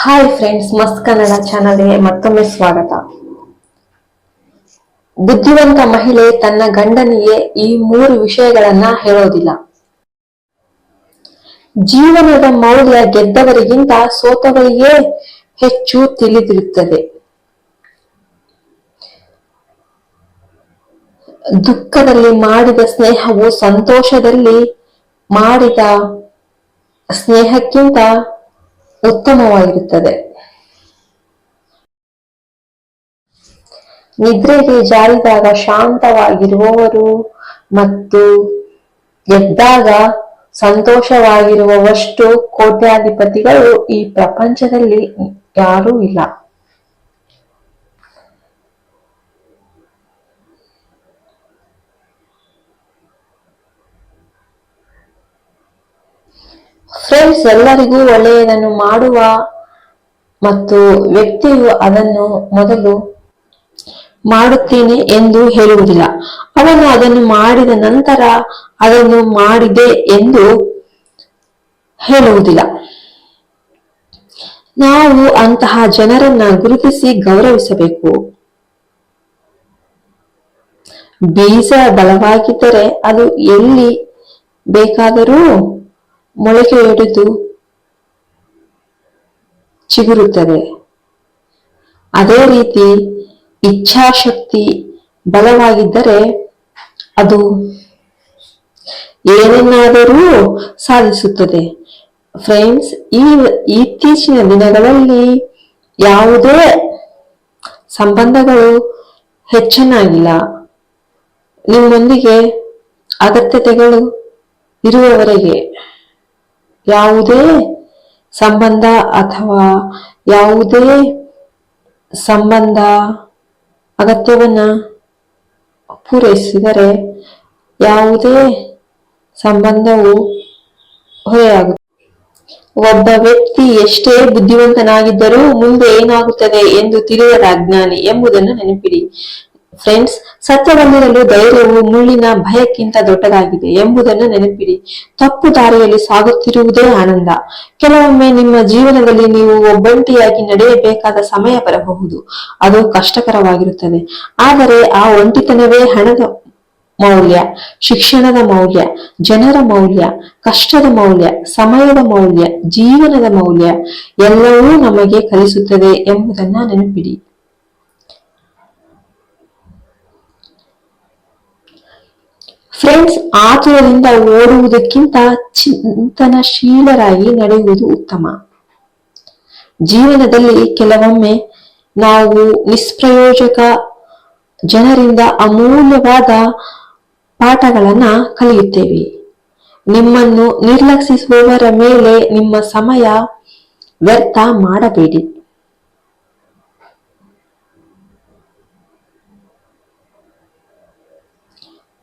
Hi friends ಮಸ್ತ್ ಕನ್ನಡ ಚಾನಲ್ಗೆ ಮತ್ತೊಮ್ಮೆ ಸ್ವಾಗತ. ಬುದ್ಧಿವಂತ ಮಹಿಳೆ ತನ್ನ ಗಂಡನಿಗೆ ಈ ಮೂರು ವಿಷಯಗಳನ್ನ ಹೇಳೋದಿಲ್ಲ. ಜೀವನದ ಮೌಲ್ಯ ಗೆದ್ದವರಿಗಿಂತ ಸೋತವರಿಗೆ ಹೆಚ್ಚು ತಿಳಿದಿರುತ್ತದೆ. ದುಃಖದಲ್ಲಿ ಮಾಡಿದ ಸ್ನೇಹವು ಸಂತೋಷದಲ್ಲಿ ಮಾಡಿದ ಸ್ನೇಹಕ್ಕಿಂತ ಉತ್ತಮವಾಗಿರುತ್ತದೆ. ನಿದ್ರೆಗೆ ಜಾರಿದಾಗ ಶಾಂತವಾಗಿರುವವರು ಮತ್ತು ಎದ್ದಾಗ ಸಂತೋಷವಾಗಿರುವವಷ್ಟು ಕೋಟ್ಯಾಧಿಪತಿಗಳು ಈ ಪ್ರಪಂಚದಲ್ಲಿ ಯಾರೂ ಇಲ್ಲ. ಫ್ರೆಂಡ್ಸ್, ಎಲ್ಲರಿಗೂ ಒಳ್ಳೆಯದನ್ನು ಮಾಡುವ ಮತ್ತು ವ್ಯಕ್ತಿಯು ಅದನ್ನು ಮೊದಲು ಮಾಡುತ್ತೇನೆ ಎಂದು ಹೇಳುವುದಿಲ್ಲ. ಅವನು ಅದನ್ನು ಮಾಡಿದ ನಂತರ ಅದನ್ನು ಮಾಡಿದೆ ಎಂದು ಹೇಳುವುದಿಲ್ಲ. ನಾವು ಅಂತಹ ಜನರನ್ನ ಗುರುತಿಸಿ ಗೌರವಿಸಬೇಕು. ಬೀಜ ಬಲವಾಗಿದ್ದರೆ ಅದು ಎಲ್ಲಿ ಬೇಕಾದರೂ ಮೊಳಕೆಯೊಡೆದು ಚಿಗುರುತ್ತದೆ. ಅದೇ ರೀತಿ ಇಚ್ಛಾಶಕ್ತಿ ಬಲವಾಗಿದ್ದರೆ ಅದು ಏನನ್ನಾದರೂ ಸಾಧಿಸುತ್ತದೆ. ಫ್ರೆಂಡ್ಸ್ ಈ ಇತ್ತೀಚಿನ ದಿನಗಳಲ್ಲಿ ಯಾವುದೇ ಸಂಬಂಧಗಳು ಹೆಚ್ಚನಾಗಿಲ್ಲ. ನಿಮ್ಮೊಂದಿಗೆ ಅಗತ್ಯತೆಗಳು ಇರುವವರೆಗೆ. ಯಾವುದೇ ಸಂಬಂಧ ಅಥವಾ ಯಾವುದೇ ಸಂಬಂಧ ಅಗತ್ಯವನ್ನ ಪೂರೈಸಿದರೆ ಯಾವುದೇ ಸಂಬಂಧವು ಹೊರೆಯಾಗುತ್ತದೆ. ಒಬ್ಬ ವ್ಯಕ್ತಿ ಎಷ್ಟೇ ಬುದ್ಧಿವಂತನಾಗಿದ್ದರೂ ಮುಂದೆ ಏನಾಗುತ್ತದೆ ಎಂದು ತಿಳಿಯದ ಅಜ್ಞಾನಿ ಎಂಬುದನ್ನು ನೆನಪಿಡಿ. ಫ್ರೆಂಡ್ಸ್ ಸತ್ಯವನ್ನಿರಲು ಧೈರ್ಯವು ಮುಳ್ಳಿನ ಭಯಕ್ಕಿಂತ ದೊಡ್ಡದಾಗಿದೆ ಎಂಬುದನ್ನು ನೆನಪಿಡಿ. ತಪ್ಪು ದಾರಿಯಲ್ಲಿ ಸಾಗುತ್ತಿರುವುದೇ ಆನಂದ. ಕೆಲವೊಮ್ಮೆ ನಿಮ್ಮ ಜೀವನದಲ್ಲಿ ನೀವು ಒಬ್ಬಂಟಿಯಾಗಿ ನಡೆಯಬೇಕಾದ ಸಮಯ ಬರಬಹುದು. ಅದು ಕಷ್ಟಕರವಾಗಿರುತ್ತದೆ. ಆದರೆ ಆ ಒಂಟಿತನವೇ ಹಣದ ಮೌಲ್ಯ, ಶಿಕ್ಷಣದ ಮೌಲ್ಯ, ಜನರ ಮೌಲ್ಯ, ಕಷ್ಟದ ಮೌಲ್ಯ, ಸಮಯದ ಮೌಲ್ಯ, ಜೀವನದ ಮೌಲ್ಯ ಎಲ್ಲವೂ ನಮಗೆ ಕಲಿಸುತ್ತದೆ ಎಂಬುದನ್ನ ನೆನಪಿಡಿ. ಫ್ರೆಂಡ್ಸ್, ಆತುರದಿಂದ ಓಡುವುದಕ್ಕಿಂತ ಚಿಂತನಶೀಲರಾಗಿ ನಡೆಯುವುದು ಉತ್ತಮ. ಜೀವನದಲ್ಲಿ ಕೆಲವೊಮ್ಮೆ ನಾವು ನಿಸ್ಪ್ರಯೋಜಕ ಜನರಿಂದ ಅಮೂಲ್ಯವಾದ ಪಾಠಗಳನ್ನ ಕಲಿಯುತ್ತೇವೆ. ನಿಮ್ಮನ್ನು ನಿರ್ಲಕ್ಷಿಸುವವರ ಮೇಲೆ ನಿಮ್ಮ ಸಮಯ ವ್ಯರ್ಥ ಮಾಡಬೇಡಿ.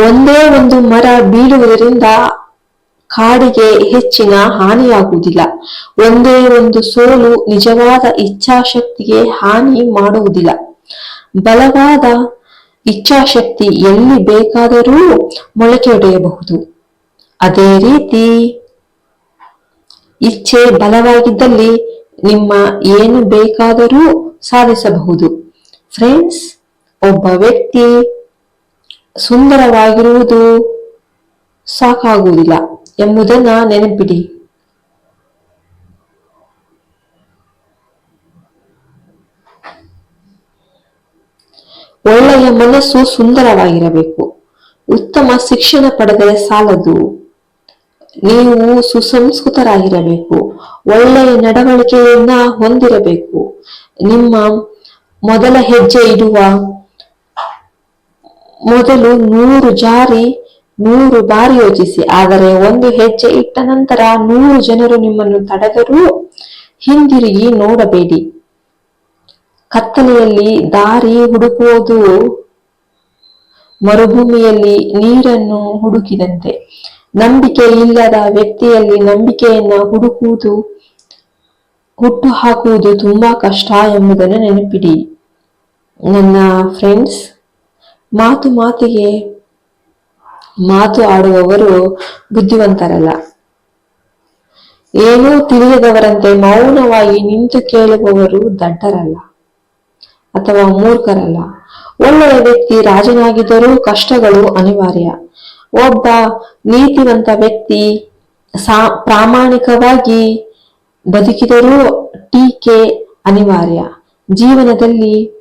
ಒಂದೇ ಒಂದು ಮರ ಬೀಳುವುದರಿಂದ ಕಾಡಿಗೆ ಹೆಚ್ಚಿನ ಹಾನಿಯಾಗುವುದಿಲ್ಲ. ಒಂದೇ ಒಂದು ಸೋಲು ನಿಜವಾದ ಇಚ್ಛಾಶಕ್ತಿಗೆ ಹಾನಿ ಮಾಡುವುದಿಲ್ಲ. ಬಲವಾದ ಇಚ್ಛಾಶಕ್ತಿ ಎಲ್ಲಿ ಬೇಕಾದರೂ ಮೊಳಕೆಯೊಡೆಯಬಹುದು. ಅದೇ ರೀತಿ ಇಚ್ಛೆ ಬಲವಾಗಿದ್ದಲ್ಲಿ ನಿಮ್ಮ ಏನು ಬೇಕಾದರೂ ಸಾಧಿಸಬಹುದು. ಫ್ರೆಂಡ್ಸ್ ಒಬ್ಬ ವ್ಯಕ್ತಿ ಸುಂದರವಾಗಿರುವುದು ಸಾಕಾಗುವುದಿಲ್ಲ ಎಂಬುದನ್ನ ನೆನಪಿಡಿ. ಒಳ್ಳೆಯ ಮನಸ್ಸು ಸುಂದರವಾಗಿರಬೇಕು. ಉತ್ತಮ ಶಿಕ್ಷಣ ಪಡೆದರೆ ಸಾಲದು. ನೀವು ಸುಸಂಸ್ಕೃತರಾಗಿರಬೇಕು. ಒಳ್ಳೆಯ ನಡವಳಿಕೆಯನ್ನ ಹೊಂದಿರಬೇಕು. ನಿಮ್ಮ ಮೊದಲ ಹೆಜ್ಜೆ ಇಡುವ ಮೊದಲು ನೂರು ಜಾರಿ, ನೂರು ಬಾರಿ ಯೋಚಿಸಿ. ಆದರೆ ಒಂದು ಹೆಜ್ಜೆ ಇಟ್ಟ ನಂತರ ನೂರು ಜನರು ನಿಮ್ಮನ್ನು ತಡೆದರೂ ಹಿಂದಿರುಗಿ ನೋಡಬೇಡಿ. ಕತ್ತಲೆಯಲ್ಲಿ ದಾರಿ ಹುಡುಕುವುದು ಮರುಭೂಮಿಯಲ್ಲಿ ನೀರನ್ನು ಹುಡುಕಿದಂತೆ. ನಂಬಿಕೆ ಇಲ್ಲದ ವ್ಯಕ್ತಿಯಲ್ಲಿ ನಂಬಿಕೆಯನ್ನ ಹುಡುಕುವುದು ಹುಟ್ಟು ಹಾಕುವುದು ತುಂಬಾ ಕಷ್ಟ ಎಂಬುದನ್ನು ನೆನಪಿಡಿ. ನನ್ನ ಫ್ರೆಂಡ್ಸ್ ಮಾತು ಮಾತಿಗೆ ಮಾತು ಆಡುವವರು ಬುದ್ಧಿವಂತರಲ್ಲ. ಏನೂ ತಿಳಿಯದವರಂತೆ ಮೌನವಾಗಿ ನಿಂತು ಕೇಳುವವರು ದಡ್ಡರಲ್ಲ ಅಥವಾ ಮೂರ್ಖರಲ್ಲ. ಒಳ್ಳೆಯ ವ್ಯಕ್ತಿ ರಾಜನಾಗಿದ್ದರೂ ಕಷ್ಟಗಳು ಅನಿವಾರ್ಯ. ಒಬ್ಬ ನೀತಿವಂತ ವ್ಯಕ್ತಿ ಸಾ ಪ್ರಾಮಾಣಿಕವಾಗಿ ಬದುಕಿದರೂ ಟೀಕೆ ಅನಿವಾರ್ಯ. ಜೀವನದಲ್ಲಿ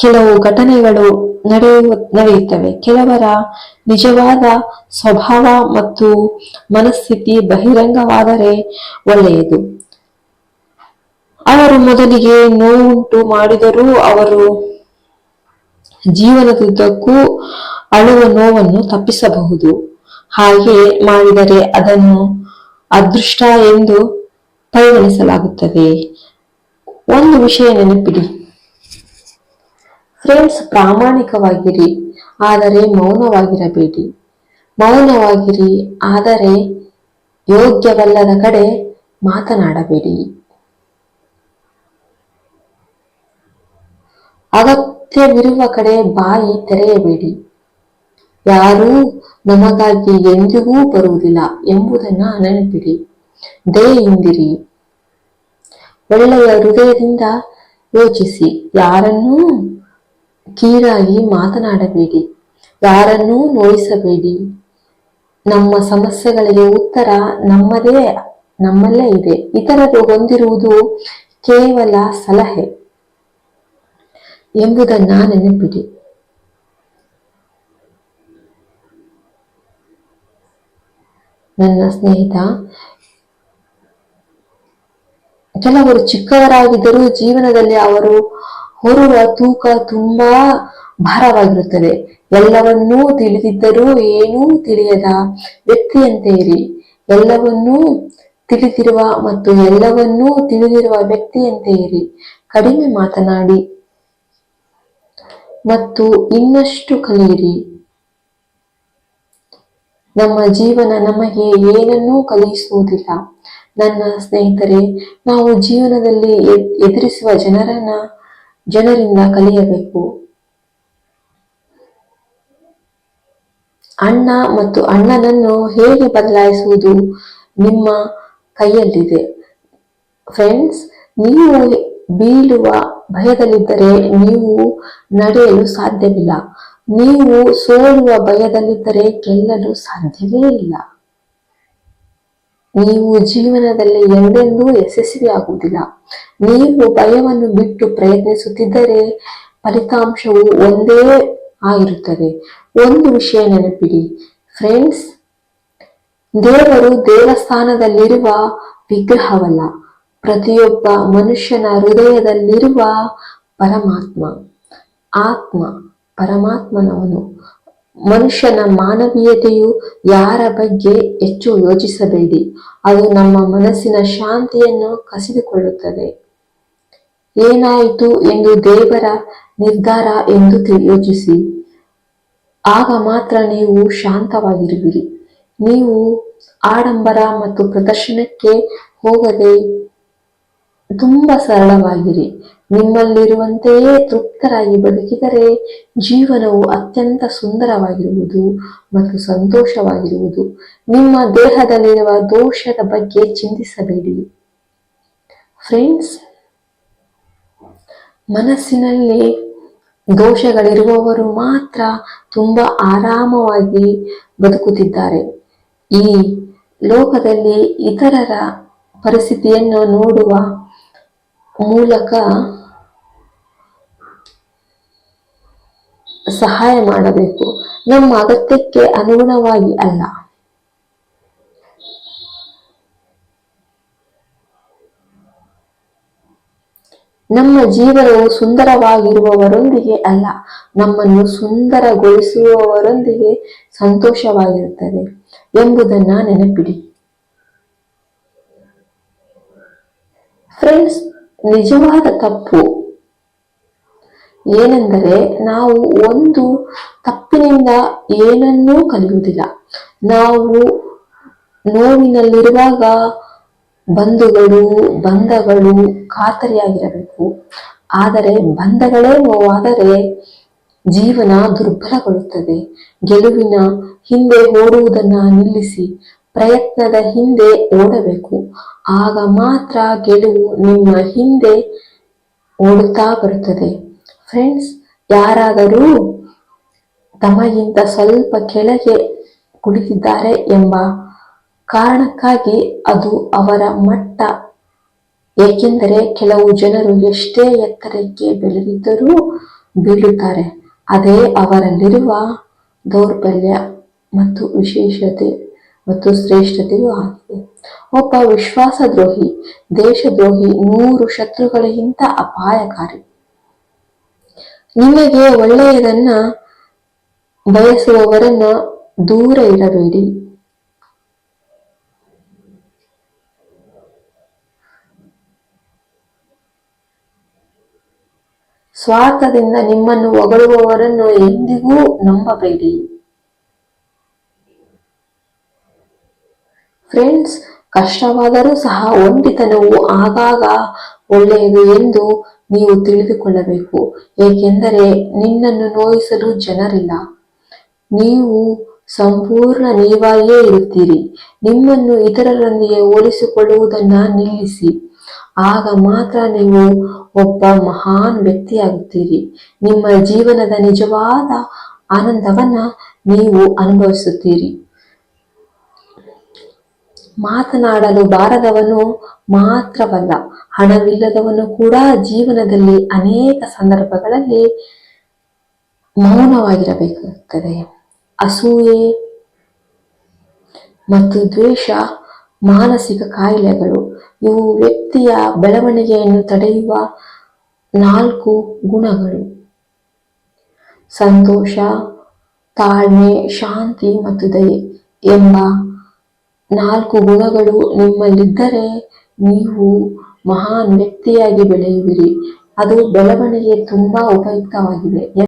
ಕೆಲವು ಘಟನೆಗಳು ನಡೆಯುವ, ನಡೆಯುತ್ತವೆ. ಕೆಲವರ ನಿಜವಾದ ಸ್ವಭಾವ ಮತ್ತು ಮನಸ್ಥಿತಿ ಬಹಿರಂಗವಾದರೆ ಒಳ್ಳೆಯದು. ಅವರು ಮೊದಲಿಗೆ ನೋವುಂಟು ಮಾಡಿದರೂ ಅವರು ಜೀವನದುದ್ದಕ್ಕೂ ಅಳುವ ನೋವನ್ನು ತಪ್ಪಿಸಬಹುದು. ಹಾಗೆ ಮಾಡಿದರೆ ಅದನ್ನು ಅದೃಷ್ಟ ಎಂದು ಪರಿಗಣಿಸಲಾಗುತ್ತದೆ. ಒಂದು ವಿಷಯ ನೆನಪಿಡಿ. ಫ್ರೆಂಡ್ಸ್ ಪ್ರಾಮಾಣಿಕವಾಗಿರಿ, ಆದರೆ ಮೌನವಾಗಿರಬೇಡಿ. ಮೌನವಾಗಿರಿ, ಆದರೆ ಯೋಗ್ಯವಲ್ಲದ ಕಡೆ ಮಾತನಾಡಬೇಡಿ. ಅಗತ್ಯವಿರುವ ಕಡೆ ಬಾಯಿ ತೆರೆಯಬೇಡಿ. ಯಾರೂ ನಮಗಾಗಿ ಎಂದಿಗೂ ಬರುವುದಿಲ್ಲ ಎಂಬುದನ್ನ ನೆನಪಿಡಿ. ದಯೆಯಿಂದಿರಿ. ಒಳ್ಳೆಯ ಹೃದಯದಿಂದ ಯೋಚಿಸಿ. ಯಾರನ್ನೂ ಕೀಳಾಗಿ ಮಾತನಾಡಬೇಡಿ. ಯಾರನ್ನೂ ನೋಯಿಸಬೇಡಿ. ನಮ್ಮ ಸಮಸ್ಯೆಗಳಿಗೆ ಉತ್ತರ ನಮ್ಮದೇ, ನಮ್ಮಲ್ಲೇ ಇದೆ. ಇತರರು ಹೊಂದಿರುವುದು ಕೇವಲ ಸಲಹೆ ಎಂಬುದನ್ನ ನೆನಪಿಡಿ. ನನ್ನ ಸ್ನೇಹಿತ, ಕೆಲವರು ಚಿಕ್ಕವರಾಗಿದ್ದರೂ ಜೀವನದಲ್ಲಿ ಅವರು ಹೊರುವ ತೂಕ ತುಂಬಾ ಭಾರವಾಗಿರುತ್ತದೆ. ಎಲ್ಲವನ್ನೂ ತಿಳಿದಿದ್ದರೂ ಏನೂ ತಿಳಿಯದ ವ್ಯಕ್ತಿಯಂತೆ ಇರಿ ಎಲ್ಲವನ್ನೂ ತಿಳಿದಿರುವ ಮತ್ತು ಎಲ್ಲವನ್ನೂ ತಿಳಿದಿರುವ ವ್ಯಕ್ತಿಯಂತೆ ಇರಿ ಕಡಿಮೆ ಮಾತನಾಡಿ. ಮತ್ತು ಇನ್ನಷ್ಟು ಕಲಿಯಿರಿ. ನಮ್ಮ ಜೀವನ ನಮಗೆ ಏನನ್ನೂ ಕಲಿಸುವುದಿಲ್ಲ. ನನ್ನ ಸ್ನೇಹಿತರೆ, ನಾವು ಜೀವನದಲ್ಲಿ ಎದುರಿಸುವ ಜನರನ್ನ ಜನರಿಂದ ಕಲಿಯಬೇಕು. ಅಣ್ಣ ಮತ್ತು ಅಣ್ಣನನ್ನು ಹೇಗೆ ಬದಲಾಯಿಸುವುದು ನಿಮ್ಮ ಕೈಯಲ್ಲಿದೆ. ಫ್ರೆಂಡ್ಸ್, ನೀವು ಬೀಳುವ ಭಯದಲ್ಲಿದ್ದರೆ ನೀವು ನಡೆಯಲು ಸಾಧ್ಯವಿಲ್ಲ. ನೀವು ಸೋಲುವ ಭಯದಲ್ಲಿದ್ದರೆ ಗೆಲ್ಲಲು ಸಾಧ್ಯವೇ ಇಲ್ಲ. ನೀವು ಜೀವನದಲ್ಲಿ ಎಂದೆಂದೂ ಯಶಸ್ವಿಯಾಗುವುದಿಲ್ಲ ನೀವು ಭಯವನ್ನು ಬಿಟ್ಟು ಪ್ರಯತ್ನಿಸುತ್ತಿದ್ದರೆ ಫಲಿತಾಂಶವು ಒಂದೇ ಆಗಿರುತ್ತದೆ. ಒಂದು ವಿಷಯ ನೆನಪಿಡಿ. ಫ್ರೆಂಡ್ಸ್, ದೇವರು ದೇವಸ್ಥಾನದಲ್ಲಿರುವ ವಿಗ್ರಹವಲ್ಲ. ಪ್ರತಿಯೊಬ್ಬ ಮನುಷ್ಯನ ಹೃದಯದಲ್ಲಿರುವ ಪರಮಾತ್ಮ. ಆತ್ಮ, ಪರಮಾತ್ಮನವನು. ಮನುಷ್ಯನ ಮಾನವೀಯತೆಯು ಯಾರ ಬಗ್ಗೆ ಹೆಚ್ಚು ಯೋಚಿಸಬೇಡಿ. ಅದು ನಮ್ಮ ಮನಸ್ಸಿನ ಶಾಂತಿಯನ್ನು ಕಸಿದುಕೊಳ್ಳುತ್ತದೆ. ಏನಾಯಿತು ಎಂದು ದೇವರ ನಿರ್ಧಾರ ಎಂದು ಯೋಚಿಸಿ. ಆಗ ಮಾತ್ರ ನೀವು ಶಾಂತವಾಗಿರುವಿರಿ. ನೀವು ಆಡಂಬರ ಮತ್ತು ಪ್ರದರ್ಶನಕ್ಕೆ ಹೋಗದೆ ತುಂಬಾ ಸರಳವಾಗಿರಿ. ನಿಮ್ಮಲ್ಲಿರುವಂತೆಯೇ ತೃಪ್ತರಾಗಿ ಬದುಕಿದರೆ ಜೀವನವು ಅತ್ಯಂತ ಸುಂದರವಾಗಿರುವುದು ಮತ್ತು ಸಂತೋಷವಾಗಿರುವುದು. ನಿಮ್ಮ ದೇಹದಲ್ಲಿರುವ ದೋಷದ ಬಗ್ಗೆ ಚಿಂತಿಸಬೇಡಿ. ಫ್ರೆಂಡ್ಸ್, ಮನಸ್ಸಿನಲ್ಲಿ ದೋಷಗಳಿರುವವರು ಮಾತ್ರ ತುಂಬ ಆರಾಮವಾಗಿ ಬದುಕುತ್ತಿದ್ದಾರೆ. ಈ ಲೋಕದಲ್ಲಿ ಇತರರ ಪರಿಸ್ಥಿತಿಯನ್ನು ನೋಡುವ ಮೂಲಕ ಸಹಾಯ ಮಾಡಬೇಕು. ನಮ್ಮ ಅಗತ್ಯಕ್ಕೆ ಅನುಗುಣವಾಗಿ ಅಲ್ಲ. ನಮ್ಮ ಜೀವನವು ಸುಂದರವಾಗಿರುವವರೊಂದಿಗೆ ಅಲ್ಲ, ನಮ್ಮನ್ನು ಸುಂದರಗೊಳಿಸುವವರೊಂದಿಗೆ ಸಂತೋಷವಾಗಿರುತ್ತದೆ ಎಂಬುದನ್ನ ನೆನಪಿಡಿ. ಫ್ರೆಂಡ್ಸ್ ನಿಜವಾದ ತಪ್ಪು ಏನೆಂದರೆ ನಾವು ಒಂದು ತಪ್ಪಿನಿಂದ ಏನನ್ನೂ ಕಲಿಯುವುದಿಲ್ಲ. ನಾವು ನೋವಿನಲ್ಲಿರುವಾಗ ಬಂಧುಗಳು, ಬಂಧಗಳು ಖಾತರಿಯಾಗಿರಬೇಕು. ಆದರೆ ಬಂಧಗಳೇ ನೋವಾದರೆ ಜೀವನ ದುರ್ಬಲಗೊಳ್ಳುತ್ತದೆ. ಗೆಲುವಿನ ಹಿಂದೆ ಓಡುವುದನ್ನ ನಿಲ್ಲಿಸಿ ಪ್ರಯತ್ನದ ಹಿಂದೆ ಓಡಬೇಕು. ಆಗ ಮಾತ್ರ ಗೆಲುವು ನಿಮ್ಮ ಹಿಂದೆ ಓಡುತ್ತಾ ಬರುತ್ತದೆ. ಫ್ರೆಂಡ್ಸ್ ಯಾರಾದರೂ ತಮಗಿಂತ ಸ್ವಲ್ಪ ಕೆಳಗೆ ಕುಳಿತಿದ್ದಾರೆ ಎಂಬ ಕಾರಣಕ್ಕಾಗಿ ಅದು ಅವರ ಮಟ್ಟ. ಏಕೆಂದರೆ ಕೆಲವು ಜನರು ಎಷ್ಟೇ ಎತ್ತರಕ್ಕೆ ಬೆಳೆದಿದ್ದರೂ ಬೀಳುತ್ತಾರೆ. ಅದೇ ಅವರಲ್ಲಿರುವ ದೌರ್ಬಲ್ಯ ಮತ್ತು ವಿಶೇಷತೆ ಮತ್ತು ಶ್ರೇಷ್ಠತೆಯೂ ಆಗಿದೆ. ಒಬ್ಬ ವಿಶ್ವಾಸದ್ರೋಹಿ, ದೇಶದ್ರೋಹಿ ನೂರು ಶತ್ರುಗಳಿಗಿಂತ ಅಪಾಯಕಾರಿ. ನಿಮಗೆ ಒಳ್ಳೆಯದನ್ನ ಬಯಸುವವರನ್ನ ದೂರ ಇಡಬೇಡಿ. ಸ್ವಾರ್ಥದಿಂದ ನಿಮ್ಮನ್ನು ಹೊಗಳುವವರನ್ನು ಎಂದಿಗೂ ನಂಬಬೇಡಿ. ಫ್ರೆಂಡ್ಸ್, ಕಷ್ಟವಾದರೂ ಸಹ ಒಂಟಿತನವು ಆಗಾಗ ಒಳ್ಳೆಯದು ಎಂದು ನೀವು ತಿಳಿದುಕೊಳ್ಳಬೇಕು. ಏಕೆಂದರೆ ನಿನ್ನನ್ನು ನೋಯಿಸಲು ಜನರಿಲ್ಲ. ನೀವು ಸಂಪೂರ್ಣ ನೀವಾಗಿಯೇ ಇರುತ್ತೀರಿ. ನಿಮ್ಮನ್ನು ಇತರರೊಂದಿಗೆ ಹೋಲಿಸಿಕೊಳ್ಳುವುದನ್ನ ನಿಲ್ಲಿಸಿ. ಆಗ ಮಾತ್ರ ನೀವು ಒಬ್ಬ ಮಹಾನ್ ವ್ಯಕ್ತಿಯಾಗುತ್ತೀರಿ. ನಿಮ್ಮ ಜೀವನದ ನಿಜವಾದ ಆನಂದವನ್ನ ನೀವು ಅನುಭವಿಸುತ್ತೀರಿ. ಮಾತನಾಡಲು ಬಾರದವನು ಮಾತ್ರವಲ್ಲ, ಹಣವಿಲ್ಲದವನು ಕೂಡ ಜೀವನದಲ್ಲಿ ಅನೇಕ ಸಂದರ್ಭಗಳಲ್ಲಿ ಮೌನವಾಗಿರಬೇಕಾಗುತ್ತದೆ ಅಸೂಯೆ ಮತ್ತು ದ್ವೇಷ, ಮಾನಸಿಕ ಕಾಯಿಲೆಗಳು, ಇವು ವ್ಯಕ್ತಿಯ ಬೆಳವಣಿಗೆಯನ್ನು ತಡೆಯುವ ನಾಲ್ಕು ಗುಣಗಳು. ಸಂತೋಷ, ತಾಳ್ಮೆ, ಶಾಂತಿ ಮತ್ತು ದಯೆ ಎಂಬ ನಾಲ್ಕು ಗುಣಗಳು ನಿಮ್ಮಲ್ಲಿದ್ದರೆ ನೀವು ಮಹಾನ್ ವ್ಯಕ್ತಿಯಾಗಿ ಬೆಳೆಯುವಿರಿ. ಅದು ಬೆಳವಣಿಗೆ ತುಂಬಾ ಉಪಯುಕ್ತವಾಗಿದೆ.